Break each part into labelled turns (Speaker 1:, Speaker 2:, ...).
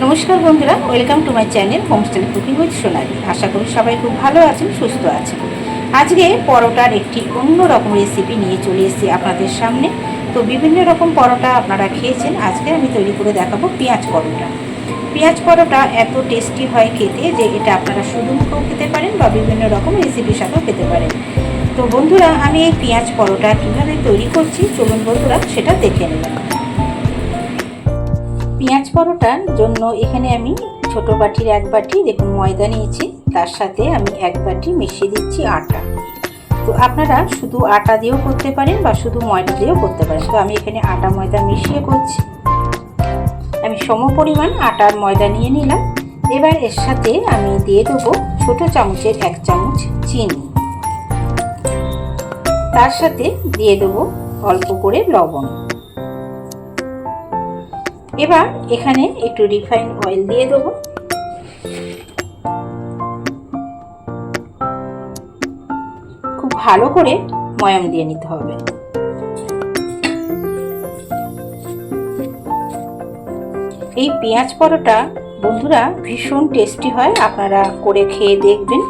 Speaker 1: নমস্কার বন্ধুরা, welcome to my channel home style cooking with Sonali. আশা করি সবাই খুব ভালো আছেন, সুস্থ আছেন। আজকে পরোটার একটি অন্য রকম রেসিপি নিয়ে চলে এসেছি আপনাদের সামনে। তো বিভিন্ন রকম পরোটা আপনারা খেয়েছেন, আজকে আমি তৈরি করে দেখাবো পেঁয়াজ পরোটা। পেঁয়াজ পরোটা এত টেস্টি হয় খেতে যে এটা আপনারা শুধু মুখেও খেতে পারেন বা বিভিন্ন রকম রেসিপির সাথেও খেতে পারেন। তো বন্ধুরা, আমি এই পেঁয়াজ পরোটা কীভাবে তৈরি করছি, চলুন বন্ধুরা সেটা দেখে নেবেন পেঁয়াজ পরোটার জন্য এখানে আমি ছোট বাটির এক বাটি, দেখুন ময়দা নিয়েছি, তার সাথে আমি এক বাটি মিশিয়ে দিচ্ছি আটা। তো আপনারা শুধু আটা দিয়েও করতে পারেন বা শুধু ময়দা দিয়েও করতে পারেন। তো আমি এখানে আটা, ময়দা মিশিয়ে করছি। আমি সম পরিমাণ আটার ময়দা নিয়ে নিলাম। এবার এর সাথে আমি দিয়ে দেবো ছোট চামচের এক চামচ চিনি। তার সাথে দিয়ে দেবো অল্প করে লবণ। এবার এখানে একটু রিফাইন অয়েল দিয়ে দেবো। খুব ভালো করে ময়াম দিয়ে নিতে হবে। এই পেঁয়াজ পরোটা বন্ধুরা ভীষণ টেস্টি হয়, আপনারা করে খেয়ে দেখবেন।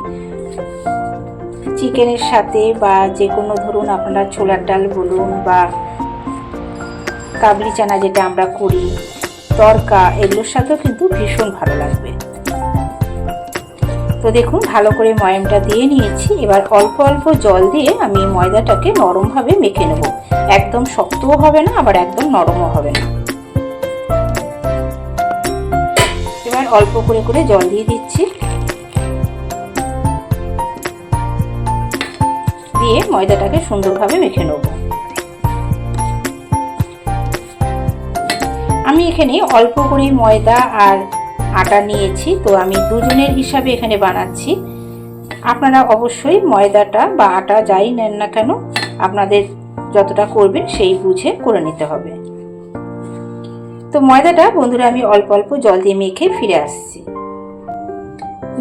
Speaker 1: চিকেনের সাথে বা যে কোনো ধরুন আপনারা ছোলার ডাল বলুন বা কাবলি চানা যেটা আমরা করি, তরকা, এগুলোর সাথেও কিন্তু ভীষণ ভালো লাগবে। তো দেখুন, ভালো করে ময়ামটা দিয়ে নিয়েছি। এবার অল্প অল্প জল দিয়ে আমি ময়দাটাকে নরমভাবে মেখে নেব। একদম শক্তও হবে না, আবার একদম নরমও হবে না। এবার অল্প করে করে জল দিয়ে দিচ্ছি। দিয়ে ময়দাটাকে সুন্দরভাবে মেখে নেব। আমি এখানে অল্প করে ময়দা আর আটা নিয়েছি, তো আমি দুজনের হিসাবে এখানে বানাচ্ছি। আপনারা অবশ্যই ময়দাটা বা আটা যাই নেন না কেন, আপনাদের যতটা করবেন সেই বুঝে করে নিতে হবে। তো ময়দাটা বন্ধুরা আমি অল্প অল্প জল দিয়ে মেখে ফিরে আসছি।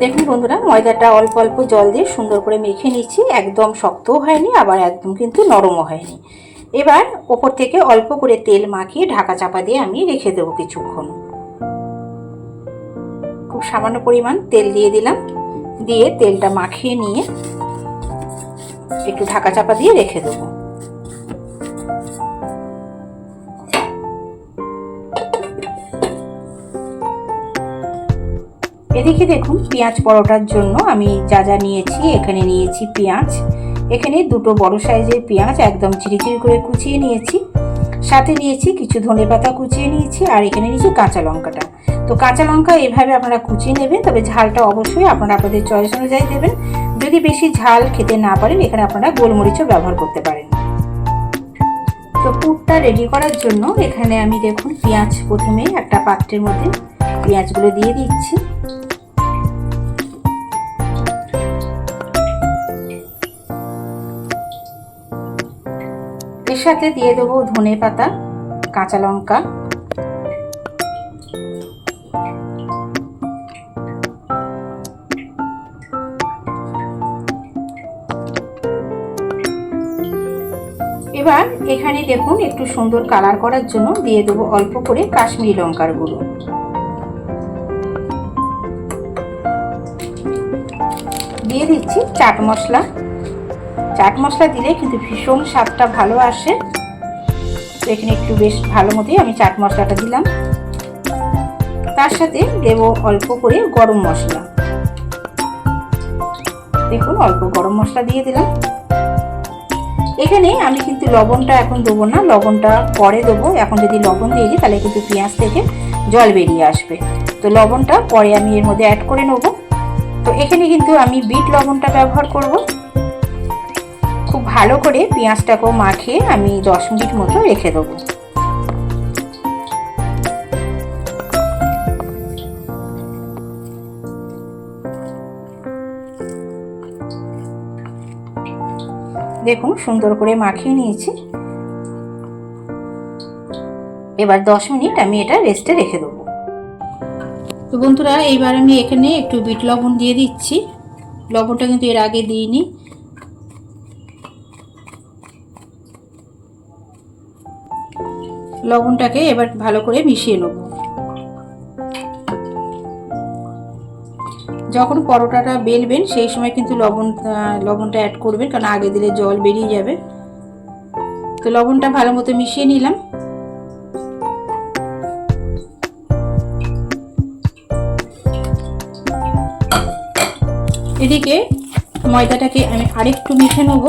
Speaker 1: দেখুন বন্ধুরা, ময়দাটা অল্প অল্প জল দিয়ে সুন্দর করে মেখে নিচ্ছি, একদম শক্তও হয়নি, আবার একদম কিন্তু নরমও হয়নি। এবার ওপর থেকে অল্প করে তেল মাখিয়ে ঢাকা চাপা দিয়ে আমি রেখে দেবো কিছুক্ষণ। খুব সামান্য পরিমাণ তেল দিয়ে দিলাম। দিয়ে তেলটা মাখিয়ে নিয়ে একটু ঢাকা চাপা দিয়ে রেখে দেবো। এদিকে দেখুন, পেঁয়াজ পরোটার জন্য আমি যা যা নিয়েছি, এখানে নিয়েছি পেঁয়াজ এখানে দুটো বড় সাইজের পেঁয়াজ একদম চিরিচিরি করে কুচিয়ে নিয়েছি। সাথে নিয়েছি কিছু ধনে পাতা কুচিয়ে নিয়েছি আর এখানে নিয়েছি কাঁচা লঙ্কাটা। তো কাঁচা লঙ্কা এভাবে আপনারা কুচিয়ে নেবেন, তবে ঝালটা অবশ্যই আপনারা আপনাদের চয়েস অনুযায়ী দেবেন। যদি বেশি ঝাল খেতে না পারেন, এখানে আপনারা গোলমরিচও ব্যবহার করতে পারেন। তো পুরটা রেডি করার জন্য এখানে আমি দেখুন পেঁয়াজ প্রথমে একটা পাত্রের মধ্যে পেঁয়াজগুলো দিয়ে দিচ্ছি। এর সাথে দিয়ে দেবো ধনে পাতা, কাঁচা লঙ্কা। এবার এখানে দেখুন একটু সুন্দর কালার করার জন্য দিয়ে দেবো অল্প করে কাশ্মীরি লঙ্কার গুঁড়ো। দিয়ে দিচ্ছি চাট মশলা। চাট মশলা দিলে কিন্তু ভীষণ স্বাদটা ভালো আসে। তো এখানে একটু বেশ ভালো মতোই আমি চাট মশলাটা দিলাম। তার সাথে দেব অল্প করে গরম মশলা। দেখুন, অল্প গরম মশলা দিয়ে দিলাম। এখানে আমি কিন্তু লবণটা এখন দেবো না, লবণটা পরে দেবো। এখন যদি লবণ দিয়ে দিই, তাহলে কিন্তু পেঁয়াজ থেকে জল বেরিয়ে আসবে। তো লবণটা পরে আমি এর মধ্যে অ্যাড করে নেব। তো এখানে কিন্তু আমি বিট লবণটা ব্যবহার করব। ভালো করে পেঁয়াজটাকেও মাখিয়ে আমি দশ মিনিট মতো রেখে দেবো। দেখুন, সুন্দর করে মাখিয়ে নিয়েছি। এবার দশ মিনিট আমি এটা রেস্টে রেখে দেবো। তো বন্ধুরা, এইবার আমি এখানে একটু বিট লবণ দিয়ে দিচ্ছি। লবণটা কিন্তু এর আগে দিইনি। লবণটাকে এবার ভালো করে মিশিয়ে নেব। যখন পরোটাটা বেলবেন, সেই সময় কিন্তু লবণ লবণটা অ্যাড করবেন, কারণ আগে দিলে জল বেরিয়ে যাবে। তো লবণটা ভালো মতো মিশিয়ে নিলাম। এদিকে ময়দাটাকে আমি আরেকটু মিশে নেব।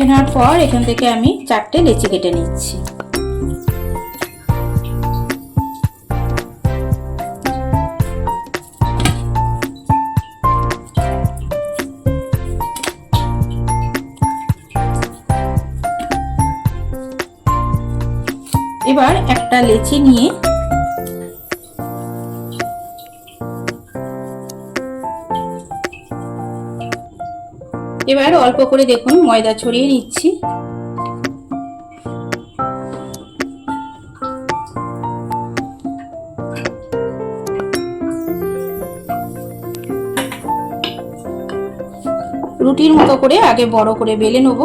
Speaker 1: মেখে নেওয়ার পর এখান থেকে আমি চারটে লেচি কেটে নিচ্ছি। এবার একটা লেচি নিয়ে এবার অল্প করে দেখুন, ময়দা ছড়িয়ে নিচ্ছি। রুটির মতো করে আগে বড় করে বেলে নেব।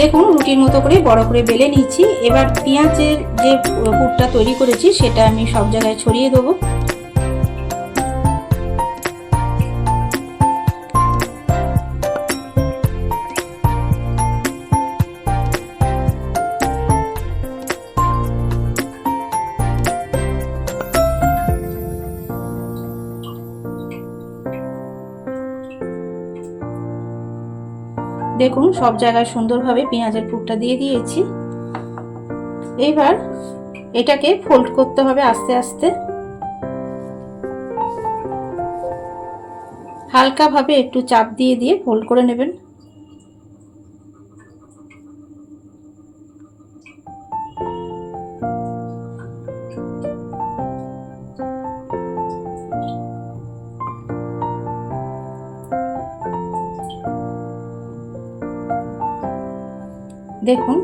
Speaker 1: দেখুন, রুটির মতো করে বড় করে বেলে নিচ্ছি এবার পেঁয়াজের যে পুরটা তৈরি করেছি, সেটা আমি সব জায়গায় ছড়িয়ে দেবো। দেখুন, সব জায়গায় সুন্দরভাবে পেঁয়াজের পুরটা দিয়ে দিয়েছি। এইবার এটাকে ফোল্ড করতে হবে আস্তে আস্তে। হালকাভাবে একটু চাপ দিয়ে দিয়ে ফোল্ড করে নেবেন। দেখুন,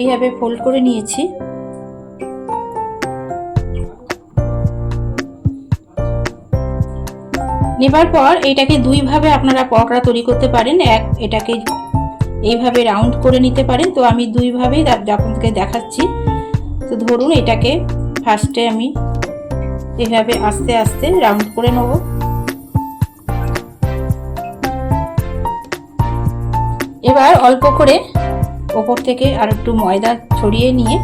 Speaker 1: এইভাবে ফোল্ড করে নিয়েছি। নেবার পর এটাকে দুইভাবে আপনারা পকোড়া তৈরি করতে পারেন। এক, এটাকে এইভাবে রাউন্ড করে নিতে পারেন। তো আমি দুইভাবেই আপনাদেরকে দেখাচ্ছি। তো ধরুন এটাকে ফার্স্টে আমি এভাবে আস্তে আস্তে রাউন্ড করে নেব। এবার অল্প করে ওপর থেকে আর একটু ময়দা ছড়িয়ে নিয়ে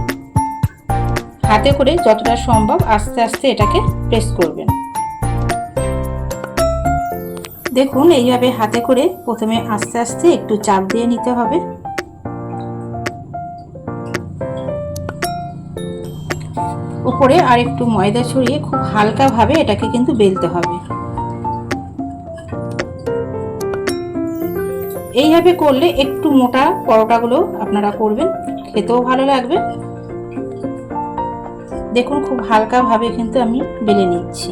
Speaker 1: হাতে করে যতটা সম্ভব আস্তে আস্তে এটাকে প্রেস করবেন। দেখুন, এইভাবে হাতে করে প্রথমে আস্তে আস্তে একটু চাপ দিয়ে নিতে হবে। উপরে আর একটু ময়দা ছড়িয়ে খুব হালকাভাবে এটাকে কিন্তু বেলতে হবে। এইভাবে করলে একটু মোটা পরোটাগুলো আপনারা করবেন, খেতেও ভালো লাগবে। দেখুন, খুব হালকাভাবে কিন্তু আমি বেলে নিচ্ছি।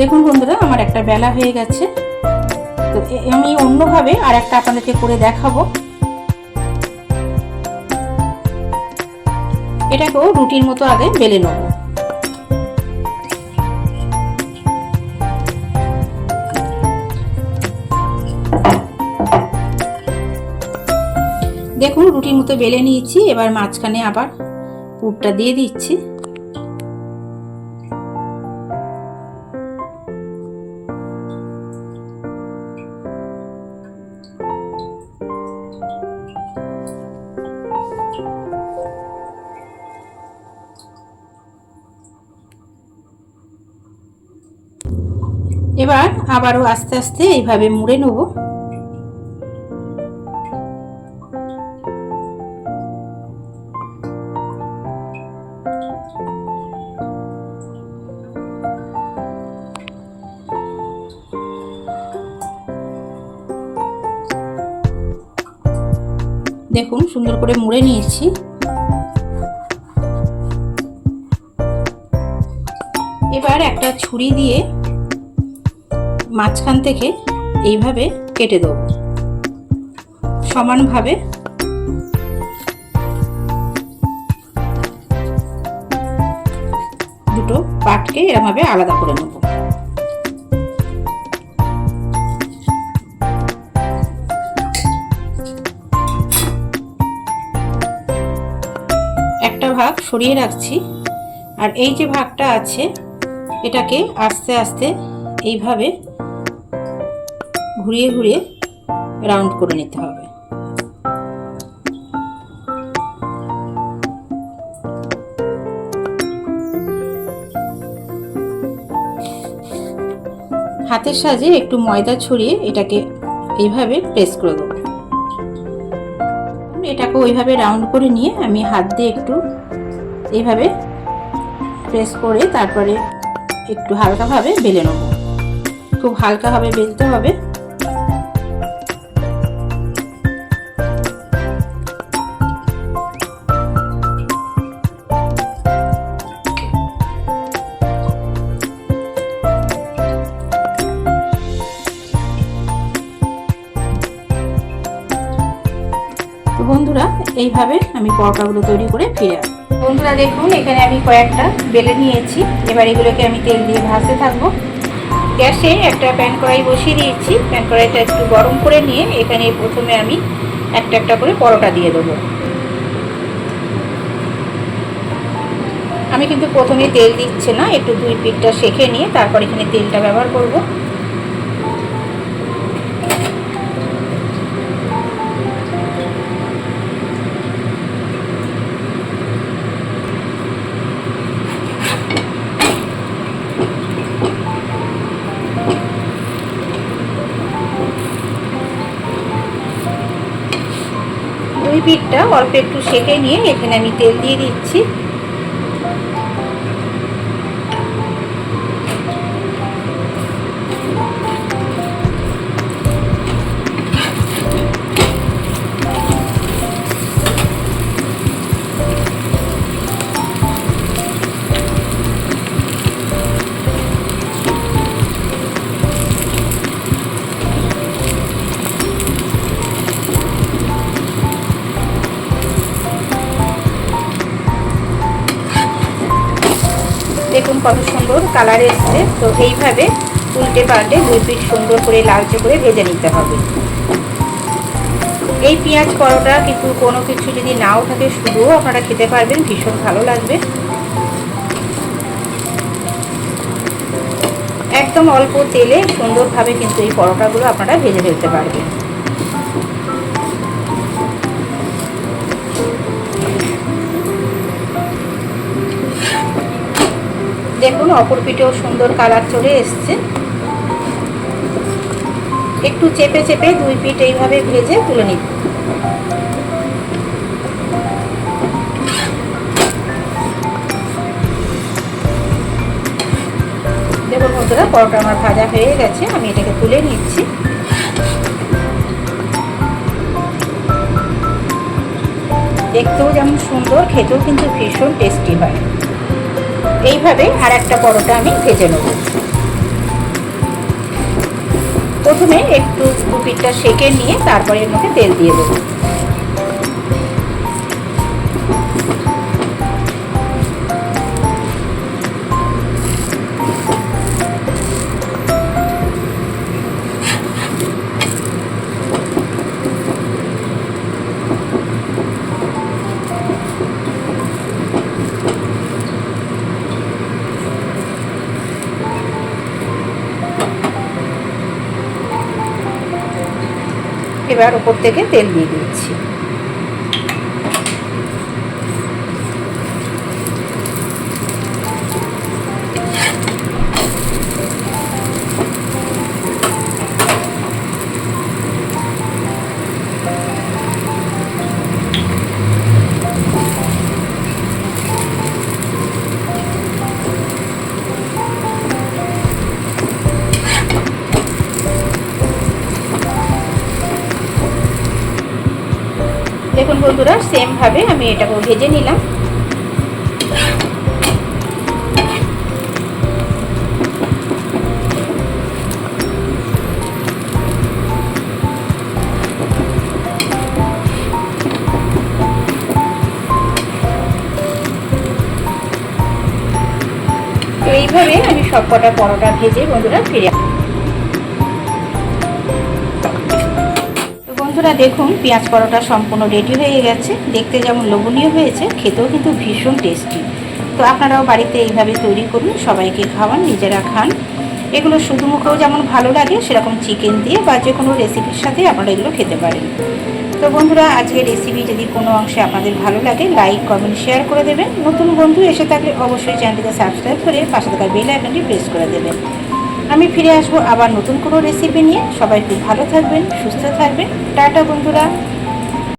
Speaker 1: দেখুন বন্ধুরা, আমার একটা বেলা হয়ে গেছে। তো আমি অন্যভাবে আর একটা আপনাদেরকে করে দেখাবো। এটাকেও রুটির মতো আগে বেলে নেব। দেখুন, রুটির মতো বেলে নিয়েছি। এবার মাঝখানে আবার পুরটা দিয়ে দিচ্ছি। এবার আবারও আস্তে আস্তে এইভাবে মুড়ে নেব। দেখুন, সুন্দর করে মুড়ে নিয়েছি। এবার একটা ছুরি দিয়ে মাঝখান থেকে এইভাবে কেটে দেবো। সমানভাবে দুটো পাটকে এরমভাবে আলাদা করে নেব। একটা ভাগ সরিয়ে রাখছি, আর এই যে ভাগটা আছে, এটাকে আস্তে আস্তে এইভাবে ঘুরিয়ে ঘুরিয়ে রাউন্ড করে নিতে হবে। হাতের সাজে একটু ময়দা ছড়িয়ে এটাকে এইভাবে প্রেস করে দেবো। এটাকে ওইভাবে রাউন্ড করে নিয়ে আমি হাত দিয়ে একটু এইভাবে প্রেস করে তারপরে একটু হালকাভাবে বেলে নেব। খুব হালকাভাবে বেলতে হবে। তো বন্ধুরা, এইভাবে আমি পরোটাগুলো তৈরি করে ফিরে আসব বন্ধুরা দেখুন, এখানে আমি কয়েকটা বেলে নিয়েছি। এবার এগুলোকে আমি তেল দিয়ে ভাজতে থাকব। গ্যাসে একটা প্যান কড়াই বসিয়ে দিয়েছি। প্যান কড়াইটা একটু গরম করে নিয়ে এখানে প্রথমে আমি একটা একটা করে পরোটা দিয়ে দেবো। আমি কিন্তু প্রথমে তেল দিচ্ছে না, একটু দুই পিঠটা সেঁকে নিয়ে তারপর এখানে তেলটা ব্যবহার করব। পিঠটা অল্প একটু সেঁকে নিয়ে এখানে আমি তেল দিয়ে দিচ্ছি। কত সুন্দর কালার এসছে। তো এইভাবে উল্টে পাল্টে দুই পিঠ সুন্দর করে লালচে করে ভেজে নিতে হবে। এই পেঁয়াজ পরোটা কিন্তু কোনো কিছু যদি নাও থাকে শুধুও আপনারা খেতে পারবেন, ভীষণ ভালো লাগবে। একদম অল্প তেলে সুন্দরভাবে কিন্তু এই পরোটাগুলো আপনারা ভেজে ফেলতে পারবেন। দেখুন, অপর পিঠেও সুন্দর কালার চলে এসছে। একটু চেপে চেপে দুই পিঠ এইভাবে ভেজে তুলে নিব দেখুন বন্ধুরা, পরোটা আমার ভাজা হয়ে গেছে, আমি এটাকে তুলে নিচ্ছি। দেখতেও যেমন সুন্দর, খেতেও কিন্তু ভীষণ টেস্টি হয়। এইভাবে আর একটা পরোটা আমি ভেজে নেব। প্রথমে একটু দুপিটটা সেকে নিয়ে তারপরে এর মধ্যে তেল দিয়ে দেবো। এবার ওপর থেকে তেল দিয়ে দিচ্ছি। দেখুন বন্ধুরা সেমভাবে আমি এটাকে ভেজে নিলাম। এইভাবে আমি সব কটা পরোটা ভেজে বন্ধুরা, ফিরে বন্ধুরা, দেখুন, পেঁয়াজ পরোটা সম্পূর্ণ রেডি হয়ে গেছে। দেখতে যেমন লোভনীয় হয়েছে, খেতেও কিন্তু ভীষণ টেস্টি তো আপনারাও বাড়িতে এইভাবে তৈরি করুন, সবাইকে খাওয়ান, নিজেরা খান। এগুলো শুধু মুখেও যেমন ভালো লাগে, সেরকম চিকেন দিয়ে বা যে কোনো রেসিপির সাথে আপনারা এগুলো খেতে পারেন। তো বন্ধুরা, আজকের রেসিপি যদি কোনো অংশে আপনাদের ভালো লাগে লাইক কমেন্ট শেয়ার করে দেবেন। নতুন বন্ধু এসে থাকলে অবশ্যই চ্যানেলটিকে সাবস্ক্রাইব করে পাশে থাকা বেল আইকনটি প্রেস করে দেবেন। আমি ফিরে আসব আবার নতুন কোনো রেসিপি নিয়ে। সবাই খুব ভালো থাকবেন, সুস্থ থাকবেন। টাটা বন্ধুরা।